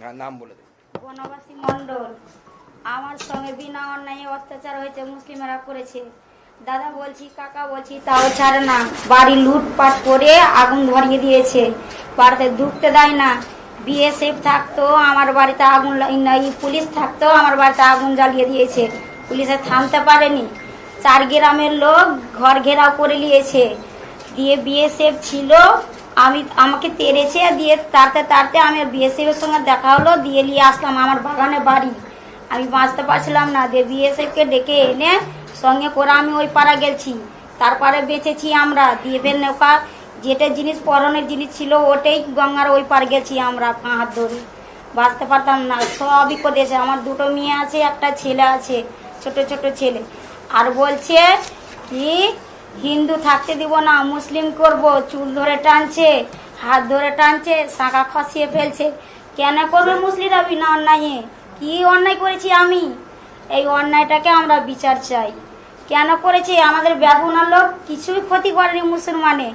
হ্যাঁ নাম বলে দিন বনবাসী মণ্ডল, আমার সঙ্গে বিনা অন্যায় অত্যাচার হয়েছে, মুসলিমেরা করেছে। দাদা বলছি, কাকা বলছি, তাও ছাড়ে না। বাড়ি লুটপাট করে আগুন ধরিয়ে দিয়েছে। বাড়িতে ঢুকতে দেয় না। বিএসএফ থাকতো, আমার বাড়িতে আগুন পুলিশ থাকতো, আমার বাড়িতে আগুন জ্বালিয়ে দিয়েছে। পুলিশে থামতে পারেনি। চার গ্রামের লোক ঘর ঘেরাও করে নিয়েছে। দিয়ে বিএসএফ ছিল আমি আমাকে তেড়েছে দিয়ে তাড়তে তাড়তে আমি বিএসএফ এর সঙ্গে দেখা হলো, দিয়ে নিয়ে আসলাম আমার বাগানে বাড়ি। আমি বাঁচতে পারছিলাম না, দিয়ে বিএসএফ কে ডেকে এনে সঙ্গে করে আমি ওই পাড়া গেছি। তারপরে বেঁচেছি আমরা, দিয়ে ফের নৌকা, যেটা জিনিস পরনের জিনিস ছিল ওটাই গঙ্গার ওই পার গেছি আমরা হাত ধরে। বাঁচতে পারতাম না, সবই করেছে আমার দুটো মেয়ে আছে, একটা ছেলে আছে, ছোট ছোট ছেলে। আর বলছে কি হিন্দু থাকতে দিব না, মুসলিম করব, চুল ধরে টানছে, হাত ধরে টানছে, শাঁখা খসিয়ে ফেলছে। কেন করবে মুসলিম মুসলিমরা বিনা অন্যায়ে। কি অন্যায় করেছি আমি? এই অন্যায়টাকে আমরা বিচার চাই। কেন করেছে? আমাদের ব্যাগুনার লোক কিছুই ক্ষতি করেনি মুসলমানে।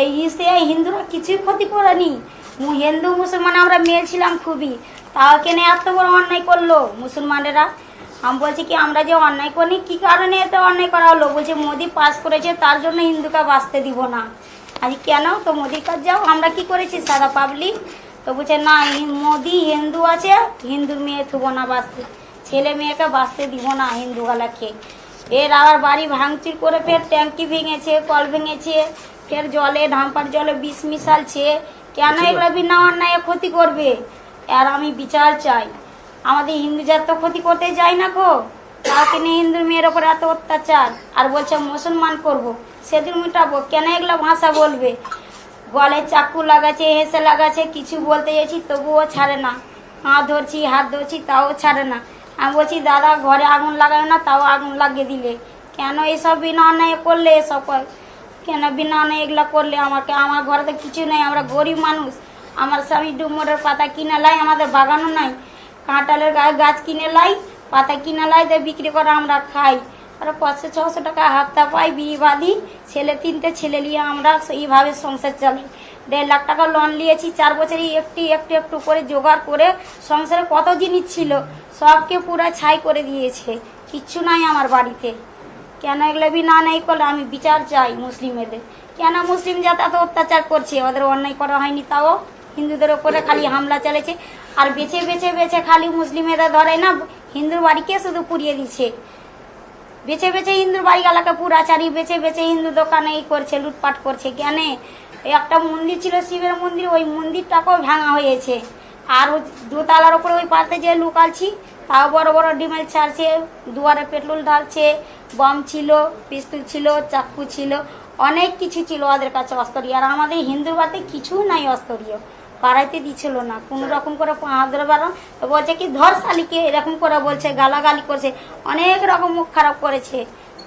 এই ইসে হিন্দুরা কিছুই ক্ষতি করেনি। হিন্দু মুসলমান, আমরা মেয়ে ছিলাম খুবই। তাও কেন এত বড় অন্যায় করল মুসলমানেরা? আমি বলছি কি আমরা যে অন্যায় করি কি কারণে এত অন্যায় করা হলো? বলছে মোদি পাস করেছে তার জন্য হিন্দুকে বাঁচতে দিব না। আজ কেন? তো মোদির কাজ যাও আমরা কি করেছি সাদা পাবলিক তো বলছে না মোদি হিন্দু আছে হিন্দুর মেয়ে থুবো না বাঁচতে। ছেলে মেয়েকে বাঁচতে দিব না হিন্দু গালাকে। এর আবার বাড়ি ভাঙচুর করে ফের ট্যাঙ্কি ভেঙেছে কল ভেঙেছে ফের জলে ঢাম্পার জলে বিষ মিশালছে। কেন এগুলো বিনা অন্যায় ক্ষতি করবে? আর আমি বিচার চাই। আমাদের হিন্দু জাত তো ক্ষতি করতে যায় না গো। তাকে নিয়ে হিন্দুর মেয়ের ওপর এত অত্যাচার। আর বলছে মুসলমান করব। সেদিন মিটাবো কেন এগুলো ভাষা বলবে? গলে চাকু লাগাচ্ছে, হেসে লাগাচ্ছে, কিছু বলতে গেছি তবুও ছাড়ে না। হাত ধরছি হাত ধরছি, তাও ছাড়ে না। আমি বলছি, দাদা, ঘরে আগুন লাগায় না, তাও আগুন লাগিয়ে দিলে। কেন এসব বিনা অন্যায় করলে এসব কেন বিনা অন্যায় এগুলো করলে আমাকে? আমার ঘরে তো কিছু নেই, আমরা গরিব মানুষ। আমার স্বামী ডুমরের পাতা কিনে লাই, আমাদের বাগানও নাই। কাঁঠালের গায়ে গাছ কিনে লাই, পাতা কিনে লাই, দিয়ে বিক্রি করে আমরা খাই। আর পাঁচশো, ছশো টাকা হাফতা পাই বিয়ে বাদি। ছেলে তিনটে, ছেলে নিয়ে আমরা এইভাবে সংসার চালাই দেড় লাখ টাকা লোন নিয়েছি, চার বছরই একটু একটু একটু করে জোগাড় করে সংসারে কত জিনিস ছিল, সবকে পুরো ছাই করে দিয়েছে। কিচ্ছু নাই আমার বাড়িতে। কেন এগুলো বি না নেই করলে আমি বিচার চাই মুসলিমেদের। কেন মুসলিম জাত এত অত্যাচার করছে? ওদের অন্যায় করা হয়নি তাও? হিন্দুদের ওপরে খালি হামলা চলেছে আর বেছে বেছে বেছে খালি মুসলিমেরা ধরে না, হিন্দুর বাড়িকে শুধু পুড়িয়ে দিচ্ছে। বেছে বেছে হিন্দুর বাড়ি এলাকা পুরাচারি বেছে বেছে হিন্দু দোকানে এই করছে, লুটপাট করছে। কেন? একটা মন্দির ছিল, শিবের মন্দির, ওই মন্দিরটাকেও ভাঙা হয়েছে। আর দোতলার ওপরে ওই পাতে যে লুকালছি তাও বড় বড় ডিমেল ছাড়ছে, দুয়ারে পেট্রোল ঢালছে, বম ছিল, পিস্তল ছিল, চাকু ছিল, অনেক কিছু ছিল ওদের কাছে অস্তরীয়। আর আমাদের হিন্দুর বাড়িতে কিছু নাই অস্তরীয়। পাড়াইতে দিছিল না। কোনো রকম করে হাত ধরে বারণ বলছে কি ধর শালিকে এরকম করে বলছে গালাগালি করছে অনেক রকম মুখ খারাপ করেছে।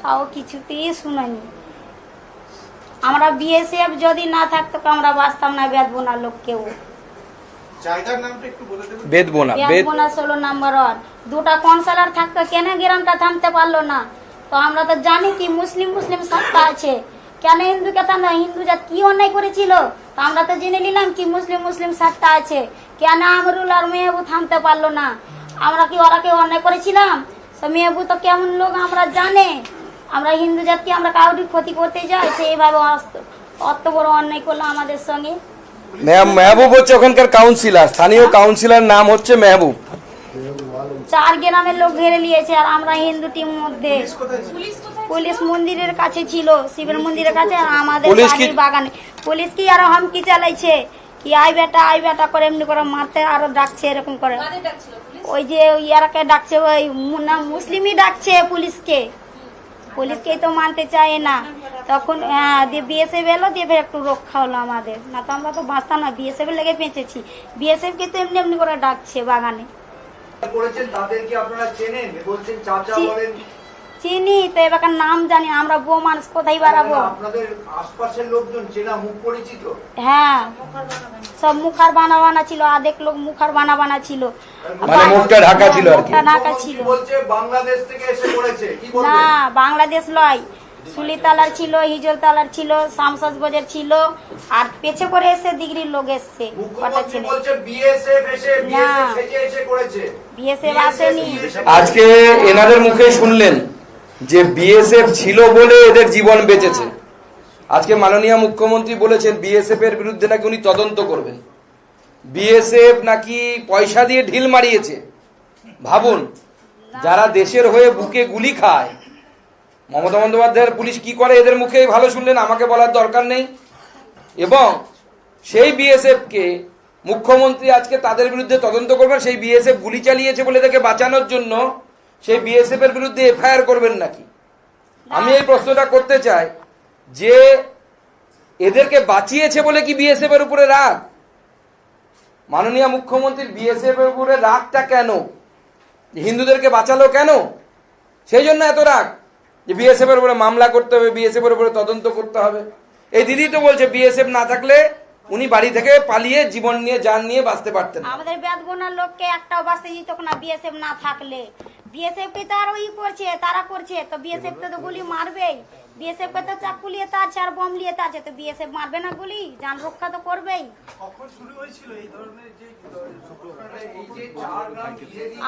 তাও কিছুতেই শুনেনি আমরা বিএসএফ যদি না থাকতো আমরা বাঁচতাম না বেদবোনা লোক কেউ বেদবোনা বেদবোনা ষোলো নাম্বার ওয়ার্ড। দুটা কাউন্সিলর থাকতো কেন গ্রামটা থামতে পারল না? তো আমরা তো জানি কি মুসলিম মুসলিম সত্তা আছে। কেন হিন্দু হিন্দুকে থামতে হিন্দু জাত কি অন্যায় করেছিল? তো আমরা তো জেনে নিলাম কি মুসলিম মুসলিম সত্তা আছে। কেন আমরুল আর মেহবু থামতে পারল না? আমরা কি ওরা কেউ অন্যায় করেছিলাম? তো মেহবু তো কেমন লোক আমরা জানে। আমরা হিন্দু জাতকে আমরা কাউরি ক্ষতি করতে যাই? সেইভাবে অত বড় অন্যায় করল আমাদের সঙ্গে। মেহ- মেহবুব হচ্ছে ওখানকার কাউন্সিলর স্থানীয় কাউন্সিলর নাম হচ্ছে মেহবুব। চার গ্রামের লোক ঘেরে নিয়েছে আর আমরা হিন্দু টিম মধ্যে। পুলিশ? পুলিশ মন্দিরের কাছে ছিল শিবের মন্দিরের কাছে আমাদের পুলিশ কি- বাড়ির বাগানে। পুলিশ কি আরও হামকি চালাইছে? কি আই বেটা আই বেটা করে এমনি করে মারতে আরও ডাকছে এরকম করে। ওই যে ইয়ারাকে ডাকছে ওই মু- না, মুসলিমই ডাকছে পুলিশকে। পুলিশকেই তো মানতে চায় না। তখন হ্যাঁ, দিয়ে বিএসএফ এলো দিয়ে ফের একটু রক্ষা হলো আমাদের। না তো আমরা তো বাঁচতাম না বিএসএফ লেগে বেঁচেছি বিএসএফ কে তো এমনি এমনি করে ডাকছে বাগানে। করেছেন তাদেরকে আপনারা চেনেন? বলছেন চাচা বলেন চিনি তো এবার নাম জানি আমরা বউ মানুষ কোথায় বাড়াবো? আপনাদের আশপাশের লোকজন চেনা মুখ পরিচিত? হ্যাঁ সব মুখার বানা বানা ছিল আধেক লোক মুখার বানা বানা ছিল। মানে মুখটা ঢাকা ছিল আর কি। ঢাকা ছিল। বলছে? বাংলাদেশ থেকে এসে করেছে কি না বাংলাদেশ লয়। সুলিতালার ছিল হিজলতালার ছিল শামসাজ বাজার ছিল আর পেছে করে এসে ডিগ্রির লোক এসছে কটা ছেলে। বলছে বিএসএফ এসে বিএসএফ এসে করেছে। বিএসএফ আসেনি। আজকে এনাদের মুখে শুনলেন। যে বিএসএফ ছিল বলে এদের জীবন বেঁচেছে। আজকে মাননীয় মুখ্যমন্ত্রী বলেছেন বিএসএফ এর বিরুদ্ধে নাকি উনি তদন্ত করবেন। বিএসএফ নাকি পয়সা দিয়ে ঢিল মারিয়েছে। ভাবুন, যারা দেশের হয়ে বুকে গুলি খায়, মমতা বন্দ্যোপাধ্যায়ের পুলিশ কি করে এদের মুখেই ভালো শুনলেন? আমাকে বলার দরকার নেই। এবং সেই বিএসএফ কে মুখ্যমন্ত্রী আজকে তাদের বিরুদ্ধে তদন্ত করবেন, সেই বিএসএফ গুলি চালিয়েছে বলে তাকে বাঁচানোর জন্য সেই বিএসএফ এর বিরুদ্ধে এফআইআর করবেন নাকি? আমি এই প্রশ্নটা করতে চাই যে এদেরকে বাঁচিয়েছে বলে কি বিএসএফ এর উপরে রাগ? মাননীয় মুখ্যমন্ত্রীর বিএসএফ এর উপরে রাগটা কেন? হিন্দুদেরকে বাঁচালো কেন? সেই জন্য এত রাগ যে বিএসএফ এর উপরে মামলা করতে হবে বিএসএফ এর উপরে তদন্ত করতে হবে। এই দিদি তো বলছে বিএসএফ না থাকলে উনি বাড়ি থেকে পালিয়ে জীবন নিয়ে, যান নিয়ে বাঁচতে পারতেন। আমাদের বেদবোনার লোককে একটাও বাঁচতে দিত না বিএসএফ না থাকলে। বিএসএফ কে তো আরও ই করছে তারা করছে তো বিএসএফ তো গুলি মারবেই বিএসএফ কে তো চাকু লিয়ে তারছে আর বম লিয়ে তারছে তো বিএসএফ মারবে না গুলি যান রক্ষা তো করবেই চার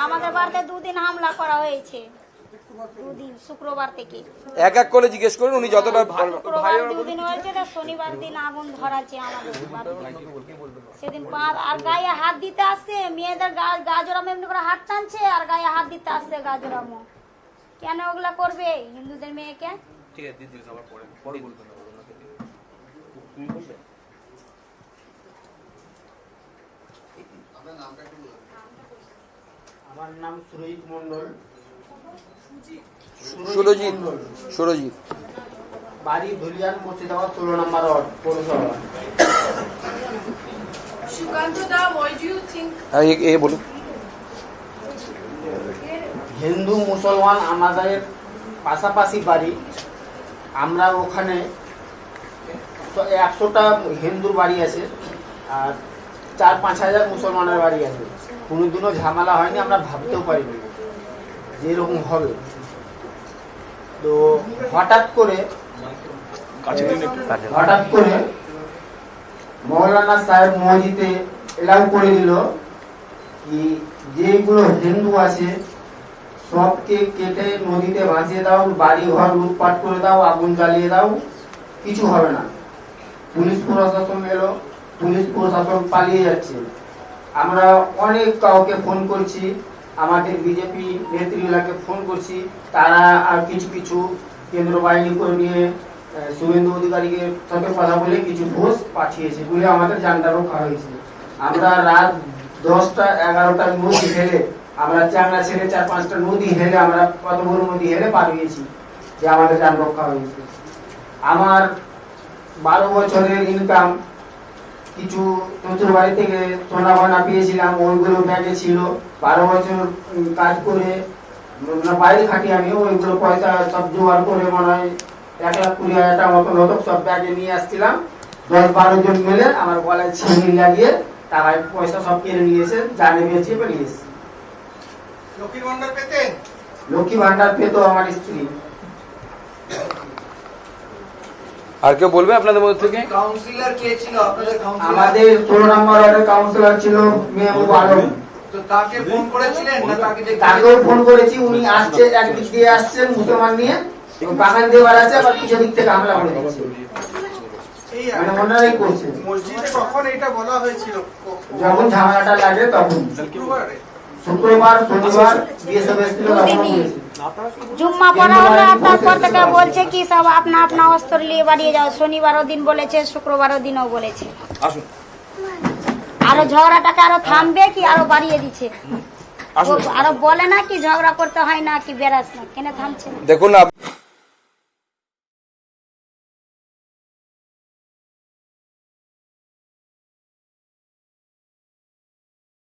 আমাদের বাড়িতে দুদিন হামলা করা হয়েছে দুদিন শুক্রবার থেকে এক এক করে জিজ্ঞেস করুন উনি যতটা। শুক্রবার দুদিন হয়েছে তো শনিবার দিন আগুন ধরাচ্ছে আমাদের। সেদিন পা- আর গায়ে হাত দিতে আসছে মেয়েদের গাজরাম এমনি করে হাত টানছে আর গায়ে হাত দিতে আসছে গাজরামও কেন ওগুলা করবে হিন্দুদের মেয়েকে? আমার নাম সুরজিৎ মন্ডল সুরজিৎ। সুরজিৎ। বাড়ি ধুলিয়ান মুর্শিদাবাদ ষোলো নম্বর পৌরসভা। এ- বলুন। হিন্দু মুসলমান আমাদের পাশাপাশি বাড়ি আমরা ওখানে একশোটা হিন্দুর বাড়ি আছে আর চার পাঁচ হাজার মুসলমানের বাড়ি আছে। কোনোদিনও ঝামেলা হয়নি আমরা ভাবতেও পারিনি যেরকম হবে। তো হঠাৎ করে হঠাৎ করে মৌলানা সাহেব মসজিদে এলাউ করে দিল কি যেগুলো হিন্দু আছে, সবকে কেটে নদীতে ভাসিয়ে দাও বাড়ি ঘর লুটপাট করে দাও, আগুন জ্বালিয়ে দাও, কিছু হবে না। পুলিশ প্রশাসন এলো, পুলিশ প্রশাসন পালিয়ে যাচ্ছে। আমরা অনেক কাউকে ফোন করছি, আমাদের বিজেপি নেত্রীগুলাকে ফোন করছি, তারা আর কিছু কিছু কেন্দ্র বাহিনী করে নিয়ে শুভেন্দু অধিকারীকে কথা বলে কিছু ঘোষ পাঠিয়েছে বলে আমাদের জানটা রক্ষা হয়েছে আমরা রাত দশটা এগারোটা নদী হেলে আমরা চাংলা ছেড়ে চার পাঁচটা নদী হেলে আমরা কত বড় নদী হেলে পার হয়েছি যে আমাদের যান রক্ষা হয়েছে। আমার বারো বছরের ইনকাম কিছু শ্বশুর বাড়ি থেকে সোনা গয়না পেয়েছিলাম, ওইগুলো ব্যাগে ছিল। বারো বছর কাজ করে বাইরে খাটি আমি, ওইগুলো পয়সা সব জোগাড় করে মনে হয় এক লাখ কুড়ি হাজার টাকা মতন হতো সব ব্যাগে নিয়ে আসছিলাম। দশ বারো জন মিলে আমার গলায় ছিঁড়ি লাগিয়ে টাকায় পয়সা সব কেড়ে নিয়েছে জানে বেঁচে বেরিয়েছে লক্ষ্মীর ভান্ডার পেতেন লক্ষ্মী ভান্ডার পেতো আমার স্ত্রী। আর কেউ বলবে আপনাদের মধ্যে থেকে? কাউন্সিলর কে ছিল? আপনাদের কাউন্সিলর আমাদের ষোলো নম্বর ওয়ার্ডের কাউন্সিলর ছিল মেহবুব আলম। তো তাকে ফোন করেছিলেন না তাকে যে তাকেও ফোন করেছি উনি আসছে একদিক দিয়ে আসছেন মুসলমান নিয়ে। বাগান দিয়ে বেড়াচ্ছে আবার কিছু দিক থেকে হামলা করে দিচ্ছে। মানে ওনারাই করছে। মসজিদে কখন এটা বলা হয়েছিল? যখন ঝামেলাটা লাগে তখন। শুক্রবার। শনিবার বিএসএফ এসেছিল তখন হয়েছে। জুম্মা পড়া হলো তারপর থেকে বলছে কি সব আপনা আপনা অস্ত্র নিয়ে বাড়িয়ে যাও। শনিবারও দিন বলেছে শুক্রবারও দিনও বলেছে। আরও ঝগড়াটাকে আরও থামবে কি আরও বাড়িয়ে দিচ্ছে? আরও বলে না কি ঝগড়া করতে হয় না কি বেরাস না কেন থামছে দেখুন